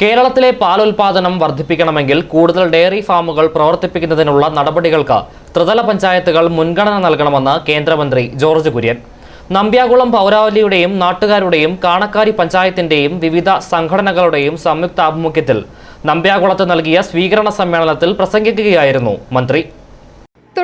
കേരളത്തിലെ പാലുൽപാദനം വർദ്ധിപ്പിക്കണമെങ്കിൽ കൂടുതൽ ഡെയറി ഫാമുകൾ പ്രവർത്തിപ്പിക്കുന്നതിനുള്ള നടപടികൾക്ക് ത്രിതല പഞ്ചായത്തുകൾ മുൻഗണന നൽകണമെന്ന് കേന്ദ്രമന്ത്രി ജോർജ് കുര്യൻ. നമ്പ്യാകുളം പൗരാവലിയുടെയും നാട്ടുകാരുടെയും കാണക്കാരി പഞ്ചായത്തിന്റെയും വിവിധ സംഘടനകളുടെയും സംയുക്ത ആഭിമുഖ്യത്തിൽ നമ്പ്യാകുളത്ത് നൽകിയ സ്വീകരണ സമ്മേളനത്തിൽ പ്രസംഗിക്കുകയായിരുന്നു മന്ത്രി.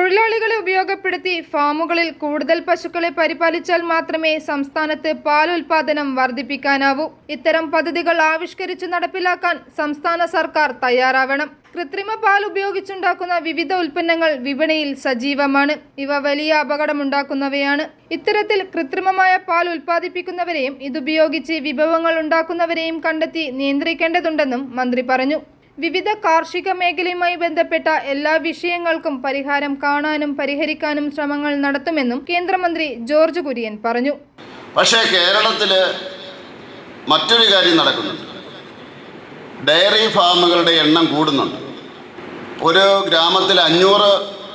തൊഴിലാളികളെ ഉപയോഗപ്പെടുത്തി ഫാമുകളിൽ കൂടുതൽ പശുക്കളെ പരിപാലിച്ചാൽ മാത്രമേ സംസ്ഥാനത്ത് പാൽ ഉൽപാദനം വർദ്ധിപ്പിക്കാനാവൂ. ഇത്തരം പദ്ധതികൾ ആവിഷ്കരിച്ച് നടപ്പിലാക്കാൻ സംസ്ഥാന സർക്കാർ തയ്യാറാവണം. കൃത്രിമ പാൽ ഉപയോഗിച്ചുണ്ടാക്കുന്ന വിവിധ ഉൽപ്പന്നങ്ങൾ വിപണിയിൽ സജീവമാണ്. ഇവ വലിയ അപകടമുണ്ടാക്കുന്നവയാണ്. ഇത്തരത്തിൽ കൃത്രിമമായ പാൽ ഉൽപ്പാദിപ്പിക്കുന്നവരെയും ഇതുപയോഗിച്ച് വിഭവങ്ങൾ ഉണ്ടാക്കുന്നവരെയും കണ്ടെത്തി നിയന്ത്രിക്കേണ്ടതുണ്ടെന്നും മന്ത്രി പറഞ്ഞു. വിവിധ കാർഷിക മേഖലയുമായി ബന്ധപ്പെട്ട എല്ലാ വിഷയങ്ങൾക്കും പരിഹാരം കാണാനും പരിഹരിക്കാനും ശ്രമങ്ങൾ നടത്തുമെന്നും കേന്ദ്രമന്ത്രി ജോർജ് കുര്യൻ പറഞ്ഞു. പക്ഷേ കേരളത്തിൽ മറ്റൊരു കാര്യം നടക്കുന്നുണ്ട്. ഡയറി ഫാമുകളുടെ എണ്ണം കൂടുന്നുണ്ട്. ഒരു ഗ്രാമത്തിൽ അഞ്ഞൂറ്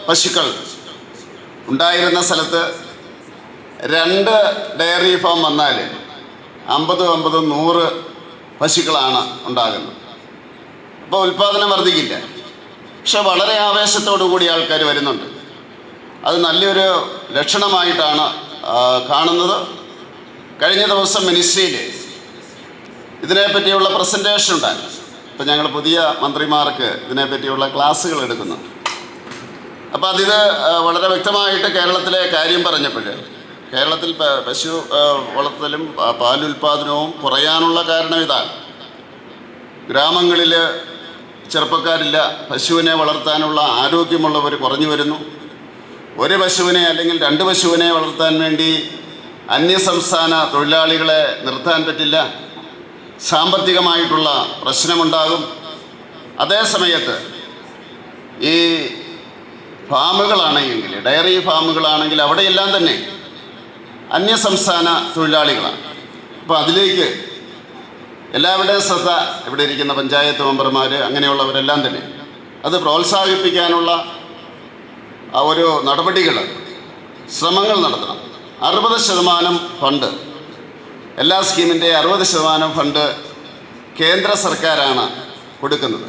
പശുക്കൾ ഉണ്ടായിരുന്ന സ്ഥലത്ത് രണ്ട് ഡയറി ഫാം വന്നാൽ അമ്പത് അമ്പത് നൂറ് പശുക്കളാണ് ഉണ്ടാകുന്നത്. അപ്പോൾ ഉൽപ്പാദനം വർദ്ധിക്കില്ല. പക്ഷെ വളരെ ആവേശത്തോടു കൂടി ആൾക്കാർ വരുന്നുണ്ട്. അത് നല്ലൊരു ലക്ഷണമായിട്ടാണ് കാണുന്നത്. കഴിഞ്ഞ ദിവസം മിനിസ്ട്രിയിൽ ഇതിനെപ്പറ്റിയുള്ള പ്രസന്റേഷൻ ഉണ്ടായി ഇപ്പം ഞങ്ങൾ പുതിയ മന്ത്രിമാർക്ക് ഇതിനെപ്പറ്റിയുള്ള ക്ലാസ്സുകൾ എടുക്കുന്നു. അപ്പോൾ അതിത് വളരെ വ്യക്തമായിട്ട് കേരളത്തിലെ കാര്യം പറഞ്ഞപ്പോൾ കേരളത്തിൽ പശു വളർത്തലും പാലുൽപാദനവും കുറയാനുള്ള കാരണം ഇതാണ്. ഗ്രാമങ്ങളിൽ ചെറുപ്പക്കാരില്ല. പശുവിനെ വളർത്താനുള്ള ആരോഗ്യമുള്ളവർ കുറഞ്ഞു വരുന്നു. ഒരു പശുവിനെ അല്ലെങ്കിൽ രണ്ട് പശുവിനെ വളർത്താൻ വേണ്ടി അന്യസംസ്ഥാന തൊഴിലാളികളെ നിർത്താൻ പറ്റില്ല. സാമ്പത്തികമായിട്ടുള്ള പ്രശ്നമുണ്ടാകും. അതേസമയത്ത് ഈ ഫാമുകളാണെങ്കിൽ ഡയറി ഫാമുകളാണെങ്കിൽ അവിടെയെല്ലാം തന്നെ അന്യസംസ്ഥാന തൊഴിലാളികളാണ്. അപ്പോൾ അതിലേക്ക് എല്ലാവരുടെയും ശ്രദ്ധ ഇവിടെ ഇരിക്കുന്ന പഞ്ചായത്ത് മെമ്പർമാർ അങ്ങനെയുള്ളവരെല്ലാം തന്നെ. അത് പ്രോത്സാഹിപ്പിക്കാനുള്ള ഒരു നടപടികൾ ശ്രമങ്ങൾ നടത്തണം. അറുപത് ശതമാനം ഫണ്ട് എല്ലാ സ്കീമിന്റെ അറുപത് ശതമാനം ഫണ്ട് കേന്ദ്ര സർക്കാരാണ് കൊടുക്കുന്നത്.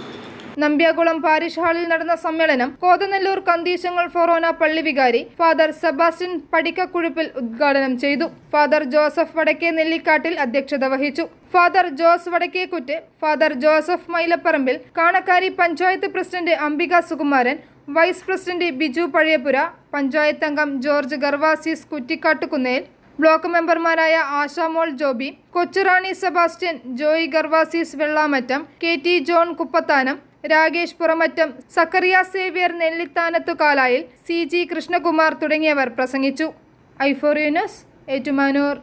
നമ്പ്യാകുളം പാരിഷ് ഹാളിൽ നടന്ന സമ്മേളനം കോതനെല്ലൂർ കന്തീശങ്ങൾ ഫൊറോന പള്ളി വികാരി ഫാദർ സെബാസ്റ്റ്യൻ പടിക്കക്കുഴുപ്പിൽ ഉദ്ഘാടനം ചെയ്തു. ഫാദർ ജോസഫ് വടക്കേ നെല്ലിക്കാട്ടിൽ അധ്യക്ഷത വഹിച്ചു. Father Jose Vadakkekuttu father Joseph Mylaparambil Kanakkari panchayat president Ambika Sukumaran vice president Biju Pazhayapura panchayat അംഗം ജോർജ് ഗർവാസിസ് കുറ്റിക്കാട്ടുകുന്നേൽ ബ്ലോക്ക് മെമ്പർമാരായ Ashamol Joby Kochurani Sebastian Joy Gervasis Vellamattom K T John Kuppathanam Rakesh Puramattom Zachariah Xavier Nellithanathu Kalayil C G Krishnakumar തുടങ്ങിയവർ പ്രസംഗിച്ചു. ഐഫോറിയനസ് ഏറ്റുമാനൂർ.